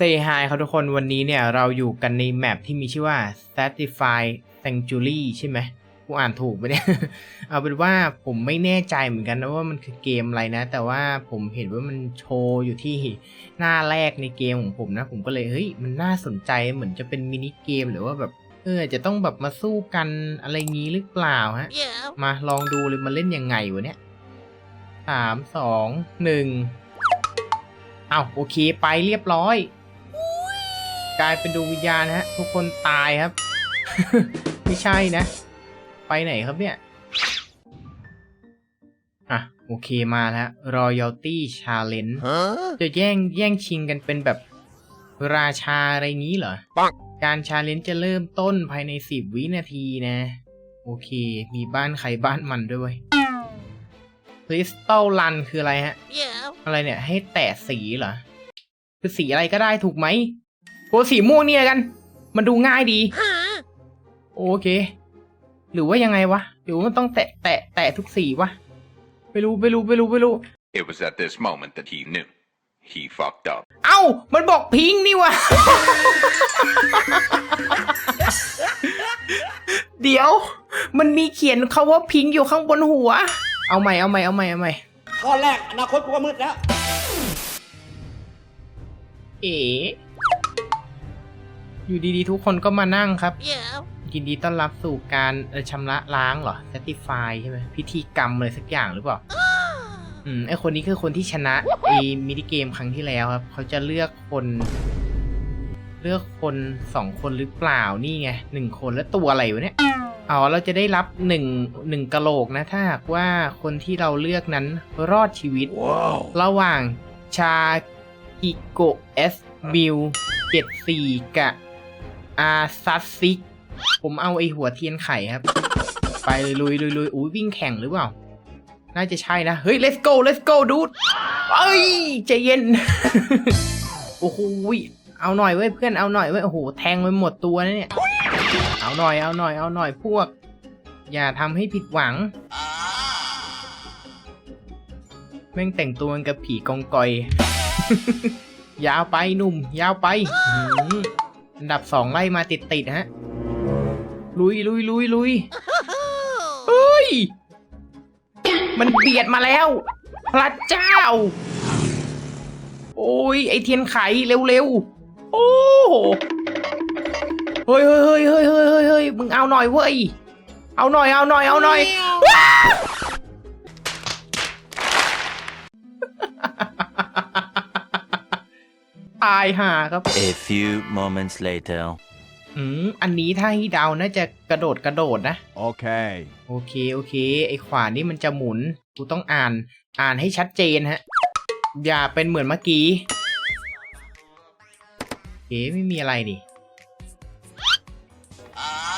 เซฮายครับทุกคนวันนี้เนี่ยเราอยู่กันในแมปที่มีชื่อว่า Satisfy Sanctuary ใช่ไหมกูอ่านถูกไหมเนี่ย เอาเป็นว่าผมไม่แน่ใจเหมือนกันนะว่ามันคือเกมอะไรนะ แต่ว่าผมเห็นว่ามันโชว์อยู่ที่หน้าแรกในเกมของผมนะ ผมก็เลยเฮ้ยมันน่าสนใจเหมือนจะเป็นมินิเกมหรือว่าแบบเออจะต้องแบบมาสู้กันอะไรงี้หรือเปล่าฮะ Yeah. มาลองดูเลยมาเล่นยังไงวะเนี่ยสามสองหนึ่งอ้าวโอเคไปเรียบร้อย กลายเป็นดวงวิญญาณฮะทุกคนตายครับ ไม่ใช่นะ ไปไหนครับเนี่ย อะ โอเคมาแล้ว Royalty Challenge Huh? จะแย่งแย่งชิงกันเป็นแบบราชาอะไรงี้เหรอปังการชาเลนจ์จะเริ่มต้นภายในสิบวินาทีนะ โอเค มีบ้านใครบ้านมันด้วยเวย Crystal Run คืออะไรฮะ Yeah. อะไรเนี่ย ให้แตะสีเหรอ คือสีอะไรก็ได้ถูกไหม โกสีม่วงเนี่ยกัน มันดูง่ายดี Huh? โอเค หรือว่ายังไงวะหรือว่ามันต้องแตะแตะแตะทุกสีวะไม่รู้ไม่รู้ไม่รู้ไม่รู้ It was at this moment that he knew. He fucked up. เอ้า มันบอกพิงค์นี่วะ เดี๋ยว มันมีเขียนคาว่าพิงค์อยู่ข้างบนหัว เอาใหม่เอาใหม่เอาใหม่เอาใหม่ข้อแรกอนาคตกูก็มืดแล้ว เอ๋ อยู่ดีๆ ทุกคนก็มานั่งครับ Yeah. ยินดีต้อนรับสู่การเอ่อชำระล้างเหรอ satisfy ใช่ไหมพิธีกรรมอะไรสักอย่างหรือเปล่า อืมไอคนนี้คือคนที่ชนะไอมินิเกมครั้งที่แล้วครับ เขาจะเลือกคน เลือกคนสองคนหรือเปล่านี่ไงหนึ่งคนแล้วตัวอะไรวะเนี่ยอ๋อเราจะได้รับหนึ่งหนึ่งกะโหลกนะ ถ้าหากว่าคนที่เราเลือกนั้นรอดชีวิต Wow. ระหว่างชากิโกเอสบิลเจ็ดสี่กับ อาซัสซิก ผมเอาไอหัวเทียนไข่ครับ ไปเลยลุยลุยลุยอุ้ยวิ่งแข่งหรือเปล่า น่าจะใช่นะ เฮ้ย let's go let's go ดูดเอ้ยใจเย็น โอ้โหเอาหน่อยเว้ยเพื่อนเอาหน่อยเว้ยโอ้โหแทงไปหมดตัวนะเนี่ย เอาหน่อยเอาหน่อยเอาหน่อยพวก อย่าทำให้ผิดหวัง แม่งแต่งตัวกับผีกองกอย ยาวไปหนุ่ม ยาวไป อื้อหืออันดับสองไล่มาติดติดๆฮะ ลุยลุยลุยลุย Oh. เฮ้ย มันเบียดมาแล้ว พระเจ้า โอ้ย ไอเทียนไขเร็วๆ โอ้โหเฮ้ยเฮ้ยเฮ้ยเฮ้ยเฮ้ยเฮ้ยเฮ้ยมึงเอาหน่อยเว้ย เอาหน่อยเอาหน่อยเอาหน่อย ตายห่าครับ A few moments later. อืม อันนี้ถ้าให้เดาน่าจะกระโดดกระโดดนะ Okay. โอเค โอเค ไอขวานี่มันจะหมุน กูต้องอ่าน อ่านให้ชัดเจนฮะ อย่าเป็นเหมือนเมื่อกี้เอ๊ะไม่มีอะไรนี่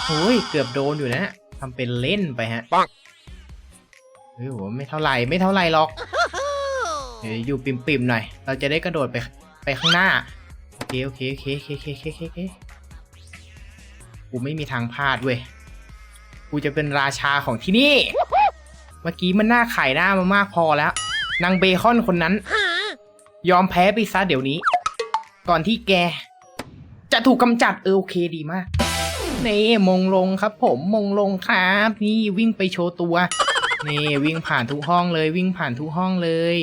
โอ้ย เกือบโดนอยู่นะทำเป็นเล่นไปฮะปัง เฮ้ยโหไม่เท่าไหร่ ไม่เท่าไหร่หรอก Oh. เดี๋ยวอยู่ปิ่มๆหน่อย เราจะได้กระโดดไป ไปข้างหน้า โอเคโอเคโอเคโอเคโอเคโอเคโอเคกูไม่มีทางพลาดเว้ย กูจะเป็นราชาของที่นี่ เมื่อกี้มันหน้าไขายหน้ามามากพอแล้ว นางเบคอนคนนั้น ยอมแพ้ไปซะเดี๋ยวนี้ ก่อนที่แก จะถูกกำจัดเออโอเคดีมากนี่มงลงครับ ผมมงลงครับ นี่วิ่งไปโชว์ตัว นี่วิ่งผ่านทุกห้องเลยวิ่งผ่านทุกห้องเลย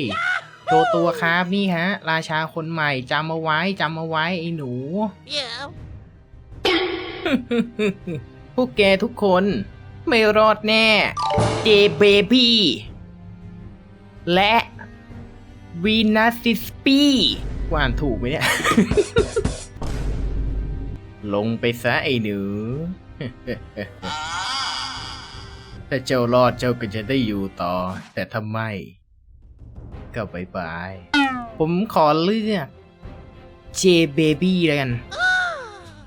โชว์ตัวครับนี่ฮะ ราชาคนใหม่จำเอาไว้จำเอาไว้ไอ้หนู Yeah. พวกแกทุกคน ไม่รอดแน่ เจเบบี้และวีนัสซิสปี้ว่านถูกไหมเนี่ย ลงไปซะไอ้หนู ถ้าเจ้ารอดเจ้าก็จะได้อยู่ต่อ แต่ทำไม ก็บายบาย ผมขอเลือกเจเบบี้แล้วกัน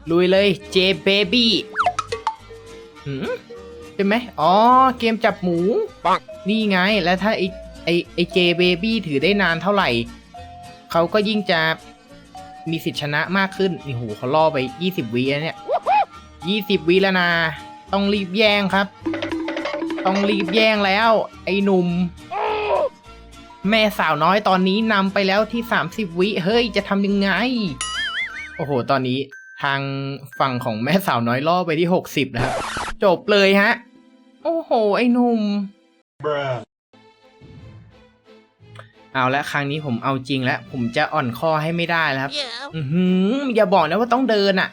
ลุยเลยเจเบบี้หืมใช่ไหมอ๋อ เกมจับหมูปังนี่ไง แล้วถ้าไอไอไอเจเบบี้ถือได้นานเท่าไหร่ เขาก็ยิ่งจะมีสิทธิชนะมากขึ้นนี่โหเขาล่อไป 20วิแล้วเนี่ย 20วิแล้วนะ ต้องรีบแย่งครับ ต้องรีบแย่งแล้ว ไอ้หนุ่ม แม่สาวน้อยตอนนี้นำไปแล้วที่ 30 วิ เฮ้ย จะทำยังไง โอ้โห ตอนนี้ทางฝั่งของแม่สาวน้อยล่อไปที่หกสิบแล้วครับจบเลยฮะ โอ้โห ไอ้หนุ่ม เอาละครั้งนี้ผมเอาจริงแล้ว ผมจะอ่อนข้อให้ไม่ได้แล้วครับ Yeah. อือหือ อย่าบอกนะว่าต้องเดินอะ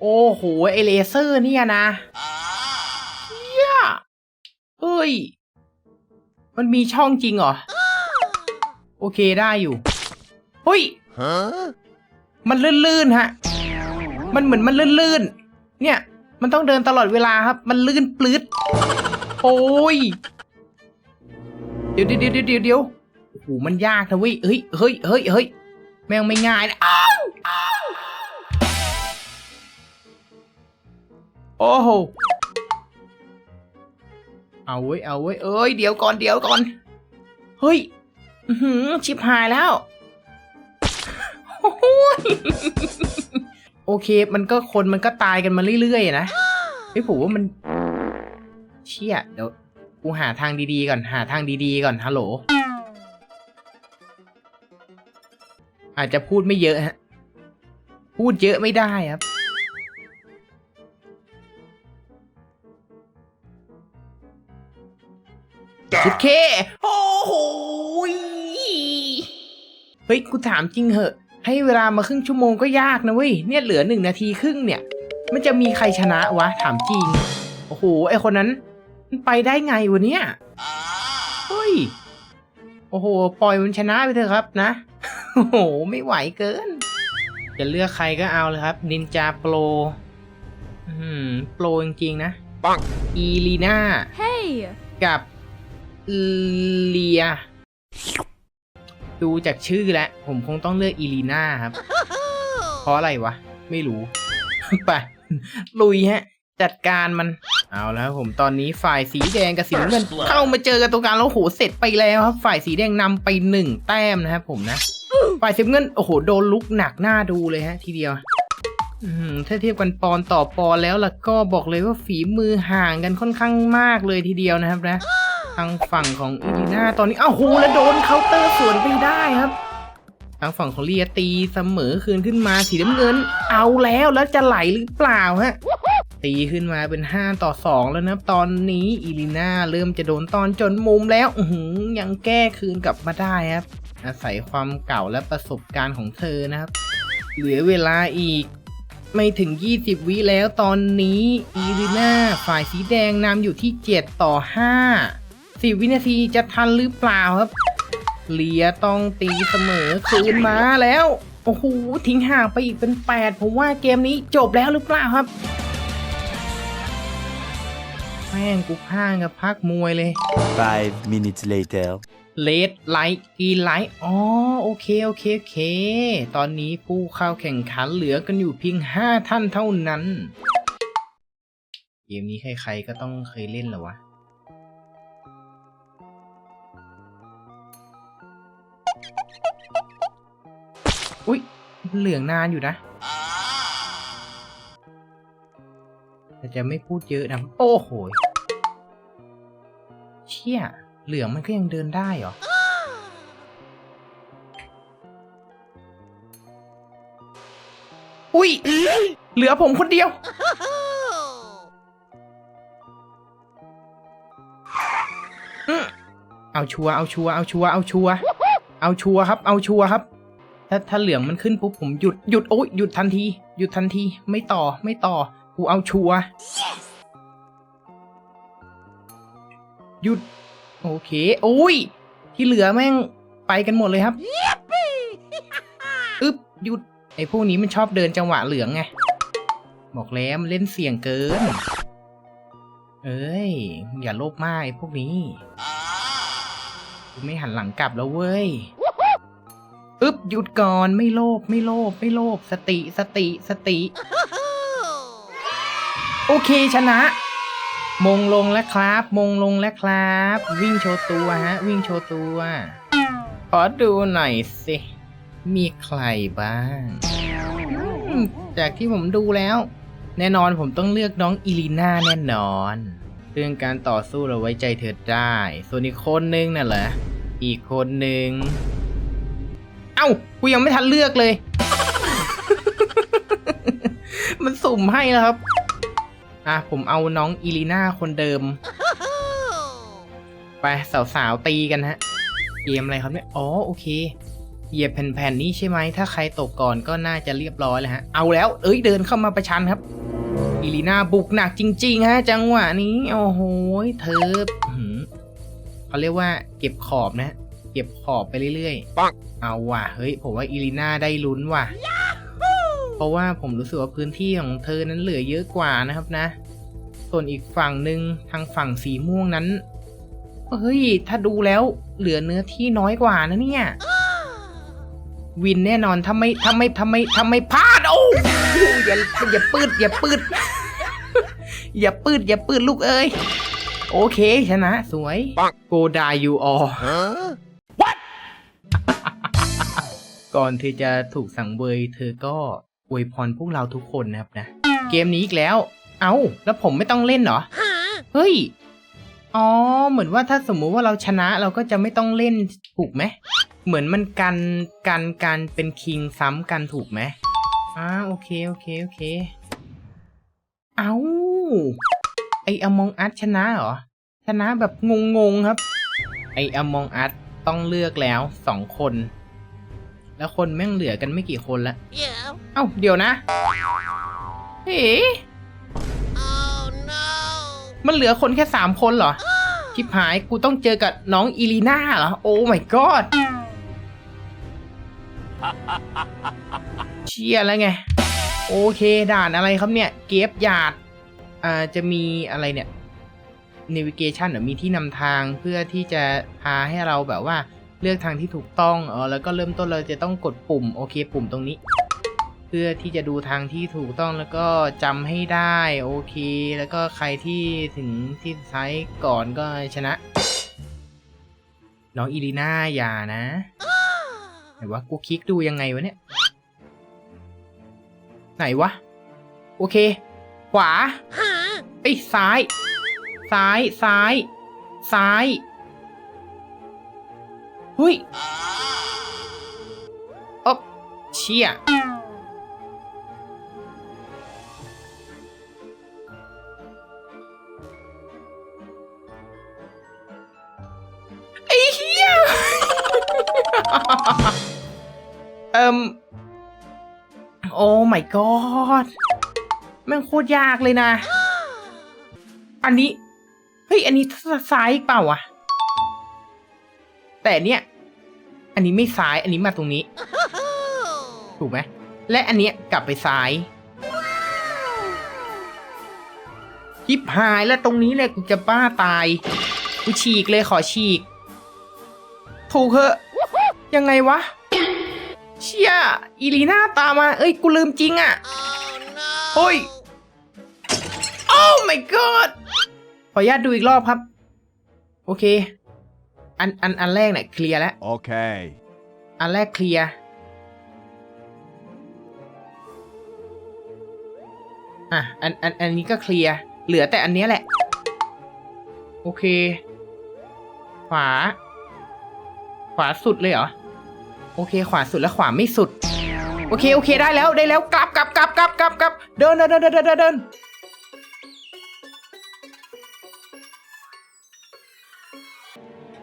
โอ้โห ไอเลเซอร์เนี่ยนะเฮียเฮ้ย มันมีช่องจริงเหรอ โอเคได้อยู่เฮ้ยมันลื่นๆฮะ มันเหมือนมันลื่นๆ เนี่ย มันต้องเดินตลอดเวลาครับ มันลื่นปลื้ดโอ้ย เดี๋ยวเดี๋ยวเดี๋ยวเดี๋ยวเดี๋ยวโอ้โหมันยากนะเว้ยเฮ้ยเฮ้ยเฮ้ยเฮ้ยแม่งไม่ง่ายนะอ้าวอ้าวโอ้โห เอาเว้ยเอาเว้ยเอ้ยเดี๋ยวก่อนเดี๋ยวก่อนเฮ้ยอือหือชิบหายแล้วโอ้โหยโอเค มันก็คนมันก็ตายกันมาเรื่อยๆนะเฮ้ยผมว่ามัน เชี่ยเดี๋ยวกูหาทางดีๆก่อนหาทางดีๆก่อนฮัลโหล อาจจะพูดไม่เยอะฮะ พูดเยอะไม่ได้ครับ คิดเค โอ้โหยเฮ้ย กูถามจริงเหอะ ให้เวลามาครึ่งชั่วโมงก็ยากนะเว้ย เนี่ยเหลือหนึ่งนาทีครึ่งเนี่ย มันจะมีใครชนะวะ ถามจริง โอ้โห ไอคนนั้น มันไปได้ไงวะเนี่ย เฮ้ย โอ้โห ปล่อยมันชนะไปเถอะครับนะ โอ้โห ไม่ไหวเกิน จะเลือกใครก็เอาเลยครับ นินจาโปร อืม โปรจริงๆนะ ปัง อีลีน่า Hey! กับ เลีย ดูจากชื่อแล้ว ผมคงต้องเลือกอีลีน่าครับ เพราะอะไรวะ ไม่รู้ ไป ลุยฮะ จัดการมัน เอาแล้วผมตอนนี้ฝ่ายสีแดงกับสีน้ำเงินเข้ามาเจอกันตรงกลางแล้วโหเสร็จไปแล้วครับ ฝ่ายสีแดงนำไปหนึ่งแต้มนะครับผมนะ ฝ่ายสีเงินโอ้โหโดนลุกหนักหน้าดูเลยฮะ ทีเดียวถ้าเทียบกันปอนต่อปอนแล้วล่ะก็บอกเลยว่าฝีมือห่างกันค่อนข้างมากเลยทีเดียวนะครับนะางฝั่งของอีลีนาตอนนี้อ้าวโหแล้วโดนเคาน์เตอร์สวนไปได้ครับ ทางฝั่งของเลียตีเสมอคืนขึ้นมาสีน้ำเงิน เอาแล้วแล้วจะไหลหรือเปล่าฮะตีขึ้นมาเป็น 5 ต่อ 2 แล้วนะตอนนี้อีลีน่าเริ่มจะโดนตอนจนมุมแล้วยังแก้คืนกลับมาได้ครับ อาศัยความเก่าและประสบการณ์ของเธอนะครับ เหลือเวลาอีก ไม่ถึง 20 วิแล้วตอนนี้อีลีน่าฝ่ายสีแดงนำอยู่ที่ 7 ต่อ 5 10วินาทีจะทันหรือเปล่าครับเลียต้องตีเสมอคืนมาแล้ว โอ้โห ทิ้งห่างไปอีกเป็น 8 ผมว่าเกมนี้จบแล้วหรือเปล่าครับ แม่งกูข้างกับพักมวยเลย Five minutes later. เลดไลท์กรีนไลท์อ๋อ โอเค โอเค โอเค ตอนนี้ผู้เข้าแข่งขันเหลือกันอยู่เพียง 5 ท่านเท่านั้น เกมนี้ใครๆก็ต้องเคยเล่นเหรอวะ เหลืองนานอยู่นะ แต่จะไม่พูดเยอะนะ โอ้โห เชี่ย เหลืองมันก็ยังเดินได้เหรอ อุ้ย เหลือผมคนเดียวอืมเอาชัว เอาชัว เอาชัว เอาชัว เอาชัวครับ เอาชัวครับ ถ้าถ้าเหลืองมันขึ้นปุ๊บผมหยุดหยุดโอ้ยหยุดทันที หยุดทันทีไม่ต่อไม่ต่อ กูเอาชัวหยุด โอเคโอ้ย ที่เหลือแม่งไปกันหมดเลยครับอึ๊บหยุดไอ้พวกนี้มันชอบเดินจังหวะเหลืองไงบอกแล้วมันเล่นเสี่ยงเกิน เอ้ย อย่าโลภมากไอ้พวกนี้กูไม่หันหลังกลับแล้วเว้ย อึ๊บหยุดก่อนไม่โลภไม่โลภไม่โลภสติสติสติ โอเคชนะ มงลงแล้วครับ มงลงแล้วครับ วิ่งโชว์ตัวฮะ วิ่งโชว์ตัว ขอดูหน่อยสิ มีใครบ้าง จากที่ผมดูแล้ว แน่นอนผมต้องเลือกน้องอีลีน่าแน่นอน เรื่องการต่อสู้เราไว้ใจเธอได้ ส่วนอีกคนนึงน่ะเหรออีกคนนึง อ้ากูยังไม่ทันเลือกเลย มันสุ่มให้แล้วครับ อะผมเอาน้องอีลีน่าคนเดิม ไปสาวๆตีกันฮะ เกมอะไรครับเนี่ย อ๋อโอเค เหยียบแผ่นๆนี้ใช่ไหม ถ้าใครตกก่อนก็น่าจะเรียบร้อยแล้วฮะ เอาแล้ว เอ้ยเดินเข้ามาประชันครับ อีลีน่าบุกหนักจริงๆฮะ จังหวะนี้ โอ้โห เธอเขาเรียกว่า เก็บขอบนะ เก็บขอบไปเรื่อยๆ เอาว่ะ เฮ้ย ผมว่าอีลีน่าได้ลุ้นว่ะ เพราะว่าผมรู้สึกว่าพื้นที่ของเธอนั้นเหลือเยอะกว่านะครับนะ ส่วนอีกฝั่งหนึ่งทางฝั่งสีม่วงนั้น เฮ้ย ถ้าดูแล้วเหลือเนื้อที่น้อยกว่านะเนี่ย วินแน่นอนทำไมทำไมทำไมทำไมพลาด โอ้โหอย่าอย่าปืดอย่าปืดอย่าปืดอย่าปืดลูกเอ้ย โอเคชนะสวยปังโกดายูอ Huh? ก่อนเธอจะถูกสังเวย เธอก็อวยพรพวกเราทุกคนนะครับนะ เกมนี้อีกแล้ว เอา้า แล้วผมไม่ต้องเล่นเหรอ Huh? เฮ้ย อ๋อ เหมือนว่าถ้าสมมุติว่าเราชนะเราก็จะไม่ต้องเล่นถูกไหม เหมือนมันกันกันการเป็นคิงซ้ำกันถูกไหมอ่าโอเค โอเค โอเค เอาไออมองอัดชนะเหรอ ชนะแบบงงๆครับ ไออมองอัดต้องเลือกแล้วสองคน แล้วคนแม่งเหลือกันไม่กี่คนละ Yeah. เอ้าเดี๋ยวนะเฮ้ Oh no. มันเหลือคนแค่สามคนเหรอชิบหายกูต้องเจอกับน้องอีลีน่าเหรอ โอ้ my god เชียแล้วไง โอเคด่านอะไรครับเนี่ย เก็บหยาด อ่า จะมีอะไรเนี่ย navigation หรือมีที่นำทางเพื่อที่จะพาให้เราแบบว่า เลือกทางที่ถูกต้องเออแล้วก็เริ่มต้นเราจะต้องกดปุ่มโอเคปุ่มตรงนี้ เพื่อที่จะดูทางที่ถูกต้องแล้วก็จำให้ได้โอเค แล้วก็ใครที่ถึงที่สุดท้ายก่อนก็ชนะ น้องอีลีน่าอย่านะไหนวะกูคลิกดูยังไงวะเนี่ย ไหนวะ โอเค ขวา Huh? เอ้ยซ้าย ซ้ายซ้าย ซ้าย หุยอ๊บเชี่ยไอ้เหี้ยเอิมโอ้ my god แม่งโคตรยากเลยนะ อันนี้ เฮ้ย อันนี้ซ้ายเปล่าวะ แต่เนี้ยอันนี้ไม่ซ้ายอันนี้มาตรงนี้ Oh. ถูกไหมและอันเนี้ยกลับไปซ้ายยิบหายแล้วตรงนี้เลยกูจะบ้าตายกูฉีกเลยขอฉีก ถูกเหอะยังไงวะ เชี่ยอีลีน่าตามมา เอ้ยกูลืมจริงอะ่ะ Oh no. Oi. Oh my god ขออนุญาตดูอีกรอบครับ โอเค อันอันอันแรกเนี่ยเคลียร์แล้ว Okay. อันแรกเคลียร์ อะ อัน อัน อันนี้ก็เคลียร์ เหลือแต่อันเนี้ยแหละ โอเค ขวา ขวาสุดเลยเหรอ โอเค ขวาสุดแล้วขวาไม่สุด โอเค โอเค ได้แล้ว ได้แล้ว กลับกลับกลับกลับกลับกลับเดินเดินเดินเดินเดินเดิน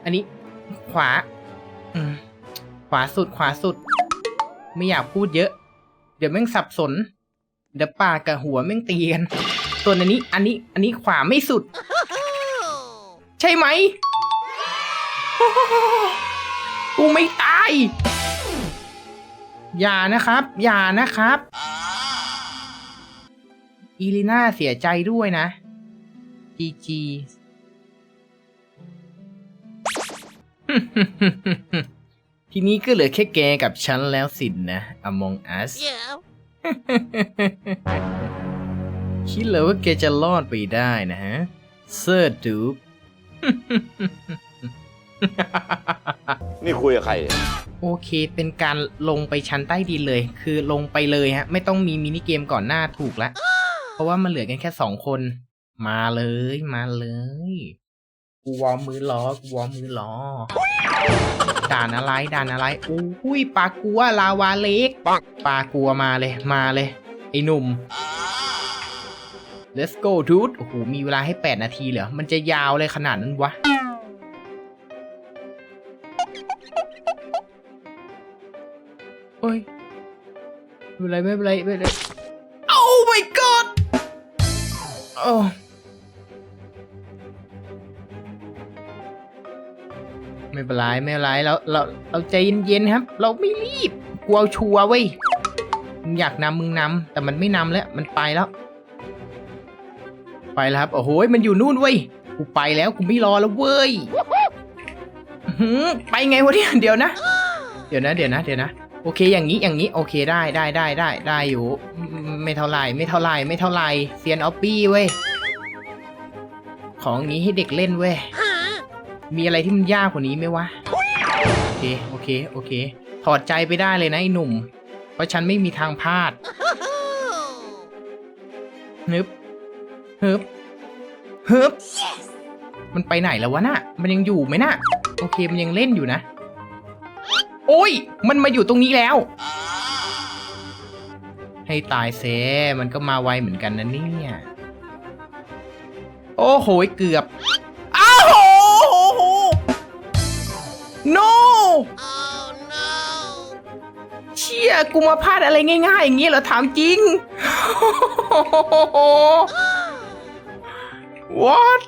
อันนี้ ขวาอืมขวาสุดขวาสุด ไม่อยากพูดเยอะ เดี๋ยวแม่งสับสน เดี๋ยวปากกับหัวแม่งตีกันส่วนอันนี้ อันนี้ อันนี้ขวาไม่สุด Oh. ใช่ไหมกูไม่ตาย อย่านะครับ อย่านะครับ อีลีน่าเสียใจด้วยนะจีจี ทีนี้ก็เหลือแค่แกกับฉันแล้วสินนะ Among Us Yeah. คิดเลยว่าแกจะรอดไปได้นะฮะ เซอร์ดูปนี่คุยกับใครเนี่ยโอเค เป็นการลงไปชั้นใต้ดินเลย คือลงไปเลยฮะ ไม่ต้องมีมินิเกมก่อนหน้าถูกแล้วเพราะว่ามันเหลือกันแค่สองคน มาเลย มาเลย กูวอร์มมือล้อกูวอร์มมือล้อด่านอะไรด่านอะไรอุ้ยปลากัวลาวาเล็กปังปลากัวมาเลยมาเลยไอ้หนุ่ม let's go dude โอ้โหมีเวลาให้ 8 นาทีเหรอ มันจะยาวเลยขนาดนั้นวะ โอ้ยไม่เป็นไรไม่เป็นไรไม่เป็นไร Oh my god โอ้ ไม่ไรไม่เป็นไรเราเราเราใจเย็นๆครับ เราไม่รีบกลัวชัวร์เว้ยมึงอยากนำมึงนำแต่มันไม่นำแล้วมันไปแล้ว ไปแล้วครับโอ้โหมันอยู่นู่นเว้ยกูไปแล้วกูไม่รอแล้วเว้ยไปไงวะเนี่ยเดี๋ยวนะ เดี๋ยวนะ เดี๋ยวนะ เดี๋ยวนะ โอเคอย่างนี้อย่างนี้โอเคได้ได้ได้ได้ได้อยู่ ไม่เท่าไรไม่เท่าไรไม่เท่าไรเซียนออปปี้เว้ยของนี้ให้เด็กเล่นเว้ย มีอะไรที่มันยากกว่านี้ไหมวะ โอเค โอเค โอเค ถอดใจไปได้เลยนะไอ้หนุ่ม เพราะฉันไม่มีทางพลาดฮึบฮึบฮึบมันไปไหนแล้ววะน่ะ มันยังอยู่ไหมน่ะ โอเค มันยังเล่นอยู่นะ โอ้ย มันมาอยู่ตรงนี้แล้ว ให้ตายเซมันก็มาไวเหมือนกันนะเนี่ย โอ้โห เกือบ no Oh no เชี่ยกูมาพลาดอะไรง่ายๆอย่างนี้เหรอถามจริง what